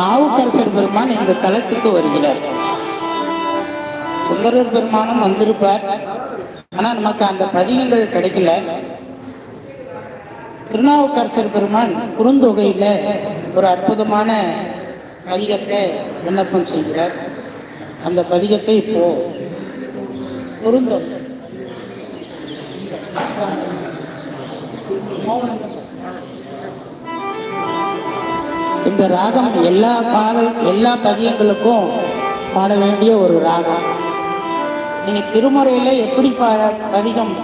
நாவுக்கரசர் பெருமான் இந்த தலத்துக்கு வருகிறார். சுந்தரர் பெருமானும் வந்திருப்பார். ஆனா நமக்கு அந்த பதிகங்கள் கிடைக்கல. திருநாவுக்கரசர் பெருமான் குறுந்தொகையில ஒரு அற்புதமான பதிகத்தை விண்ணப்பம் செய்கிறார். அந்த பதிகத்தை இப்போ குறுந்தொகை. இந்த ராகம் எல்லா பாடல் எல்லா பதியங்களுக்கும் பாட வேண்டிய ஒரு ராகம். நீங்க திருமுறையில எப்படி பாட பதிகம்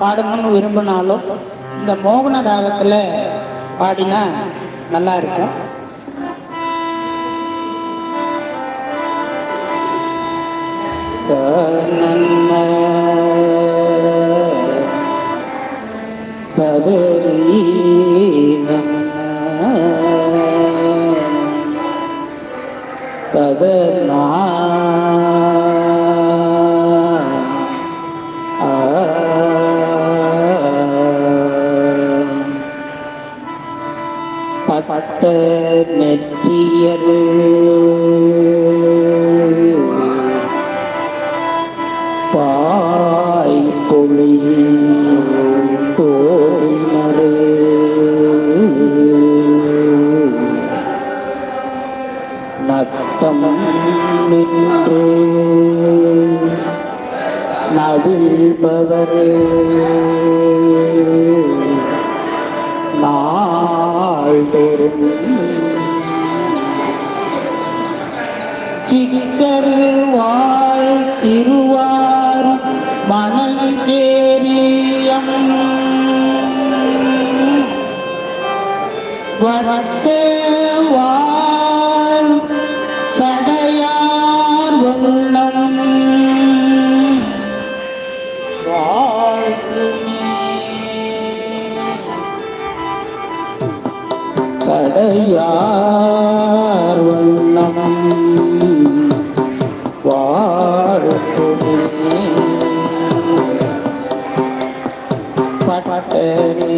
பாடணும்னு விரும்பினாலும் இந்த மோகன ராகத்துல பாடினா நல்லா இருக்கும். நன்மை. பட்ட நெற்றியர் பாய் பொழி தோழினரு நின்று நவிழ்பவர். நாள்தோறும் சிக்கர் வாழ் திருவார் மணஞ்சேரியம் வரத்தே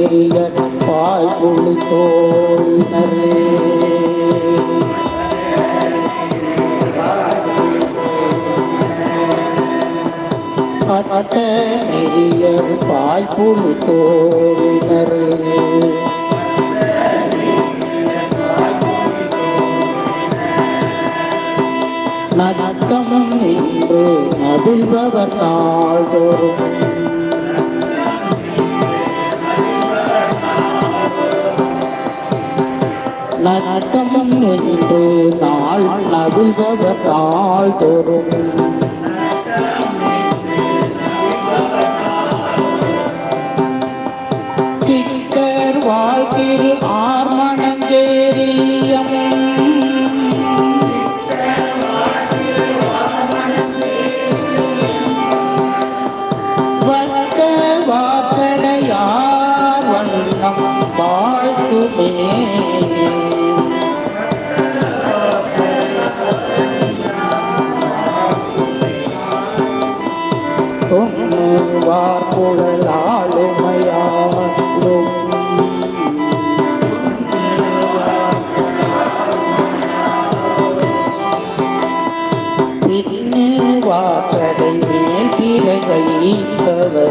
நெறிய பாய் புள்ளி தோழினரே. அட்ட நெறிய பாய் புள்ளி தோழினரே. நட்டமும் நின்று நபிழ்பவர் நாள்தோறும். நட்டமும் என்று நாள் நபிழ்பவர் நாள்தோறும் தோறும்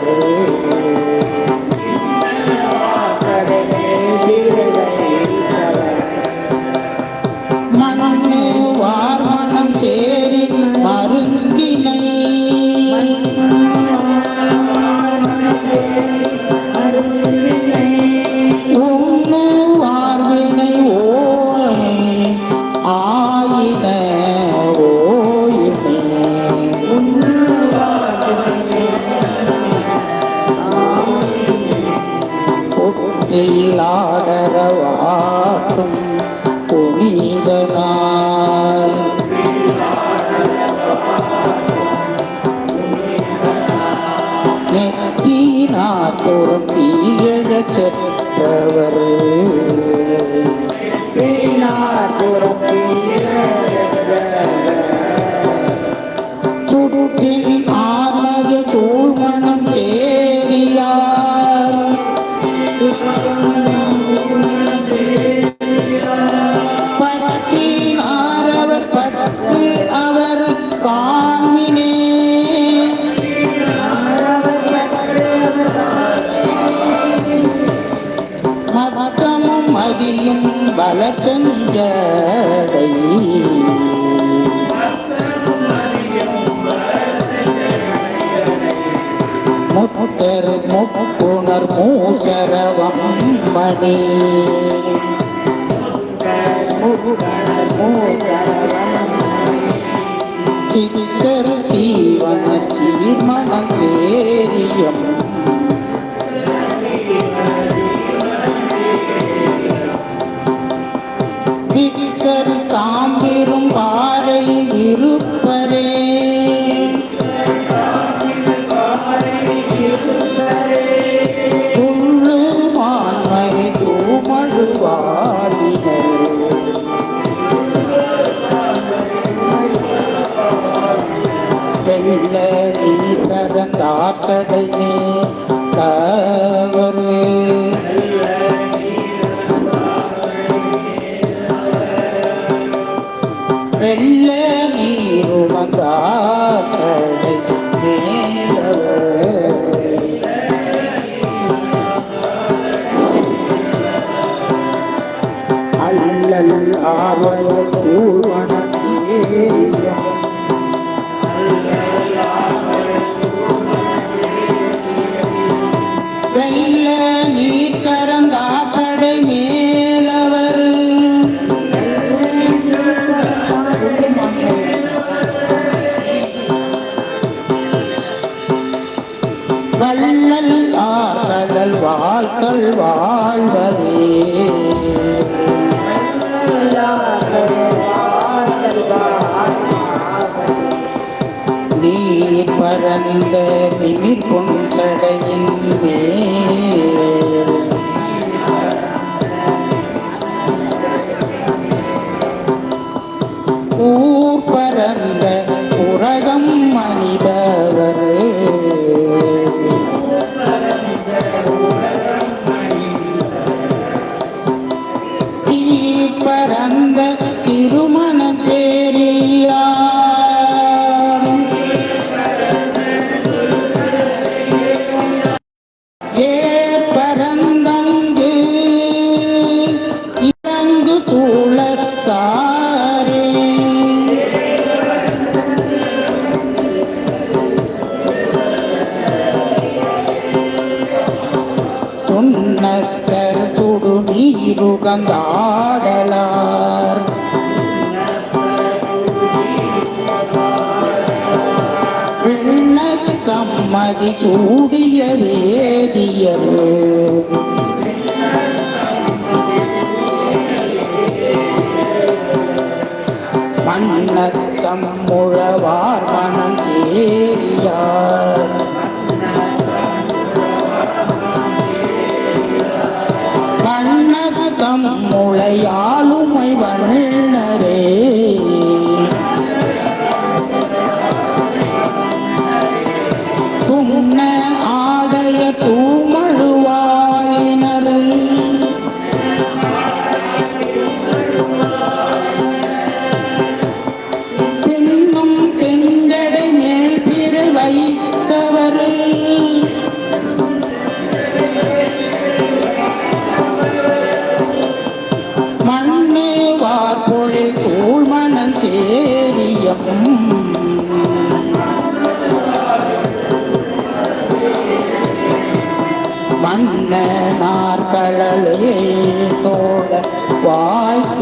Thank you. ஒற்றில்லாடரவாக்கும் புனிதனார். நெற்றினார் புறம் தீயழச் செற்றவர் மூசரவம் மணி வெள்ள நீ சடையே தவறு வெள்ள நீரு. வந்தாக்கடை அல்லல் ஆவய சூழ்வன வள்ளல் ஆகடல் வாழ்த்தல் வாழ்வதே. நீர் பரந்த நிமிர் கொண்டடையின் மேல். ஊர் பரந்த தம்மதி சூடிய வேதியர். மன்னத்தம் முழவார் மனம் சேரியார் மன்னத்தம் முளையாளுமை வண்ணரே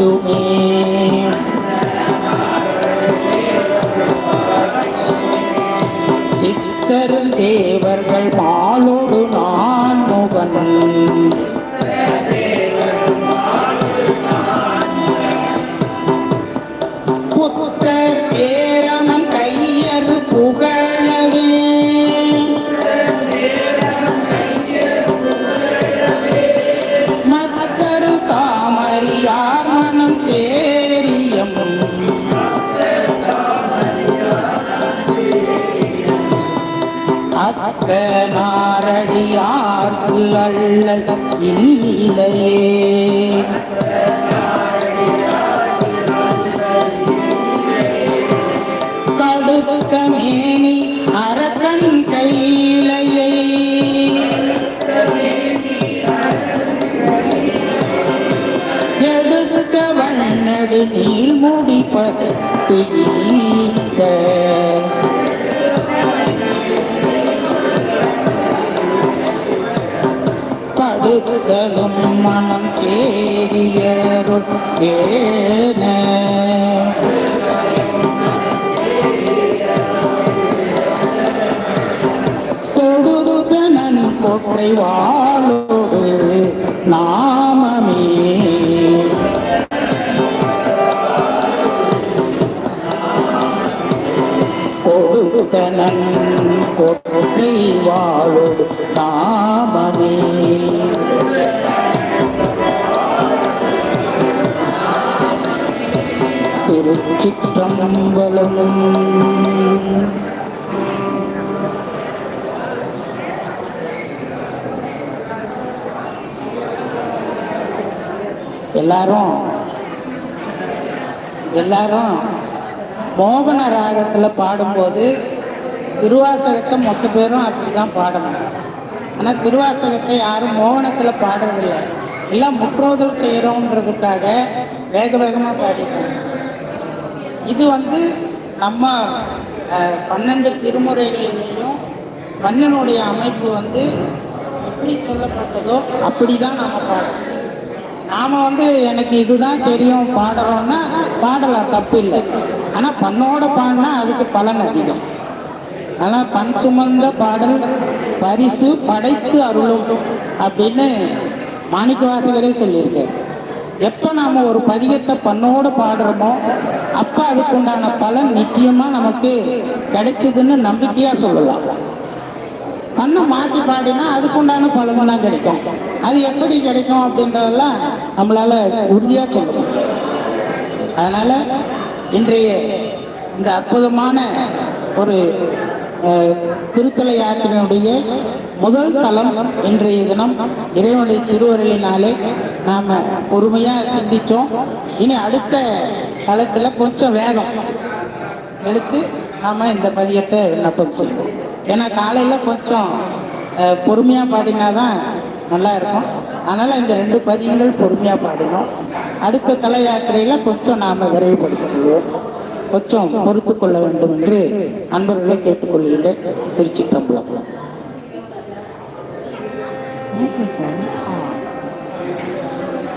வாய்க்குமே சித்தர் தேவர்கள் மாலோடு அத்த நாரடியார்க்கு இல்லையே. மனம் சேரியருள் ஏன? தொழுதுதனன் கொற்றை வாழோடு நாமமே. கொடுத்தனன் கொற்றை வாழோடு நாமமே. எல்லாரும் எல்லாரும் மோகன ராகத்தில் பாடும்போது திருவாசகத்தை மொத்த பேரும் அப்படிதான் பாடணும். ஆனால் திருவாசகத்தை யாரும் மோகனத்தில் பாடுறதில்லை. எல்லாம் முற்றோதல் செய்கிறோன்றதுக்காக வேக வேகமாக பாடிட்டாங்க இது வந்து நம்ம பன்னெண்டு திருமுறைகளிலேயும் மன்னனுடைய அமைப்பு வந்து எப்படி சொல்லப்பட்டதோ அப்படி தான் நம்ம பாடணும். நாம வந்து எனக்கு இதுதான் தெரியும் பாடுறோம்னா பாடலாம் தப்பு இல்லை ஆனா பண்ணோட பாடினா அதுக்கு பலன் அதிகம். ஆனா பண் சுமந்த பாடல் பரிசு படைத்து அருளும் அப்படின்னு மாணிக்க வாசகரே சொல்லியிருக்காரு. எப்ப நாம ஒரு பதிகத்தை பண்ணோட பாடுறோமோ அப்ப அதுக்குண்டான பலன் நிச்சயமா நமக்கு கிடைச்சதுன்னு நம்பிக்கையா சொல்லலாம். பண்ண மாற்றி பாடினா அதுக்குண்டான பலமெல்லாம் கிடைக்கும். அது எப்படி கிடைக்கும் அப்படின்றதெல்லாம் நம்மளால உறுதியா சொல்லணும் அதனால இன்றைய இந்த அற்புதமான ஒரு திருத்தலை யாத்திரையுடைய முதல் தளம் இன்றைய தினம் இறைவனுடைய திருவருளினாலே நாம பொறுமையா சிந்திச்சோம். இனி அடுத்த தளத்துல கொஞ்சம் வேகம் எடுத்து நாம இந்த பதியத்தை விண்ணப்பம் செய்வோம். ஏன்னா காலையில் கொஞ்சம் பொறுமையாக பாடினா பாடினாதான் நல்லா இருக்கும். அதனால் இந்த ரெண்டு பதியங்கள் பொறுமையாக பாடணும். அடுத்த தல யாத்திரையில் கொஞ்சம் நாம் விரைவுபடுத்தணும் கொஞ்சம் பொறுத்து கொள்ள வேண்டும் என்று அன்பர்களை கேட்டுக்கொள்கின்றேன். திருச்சி தம்பளம்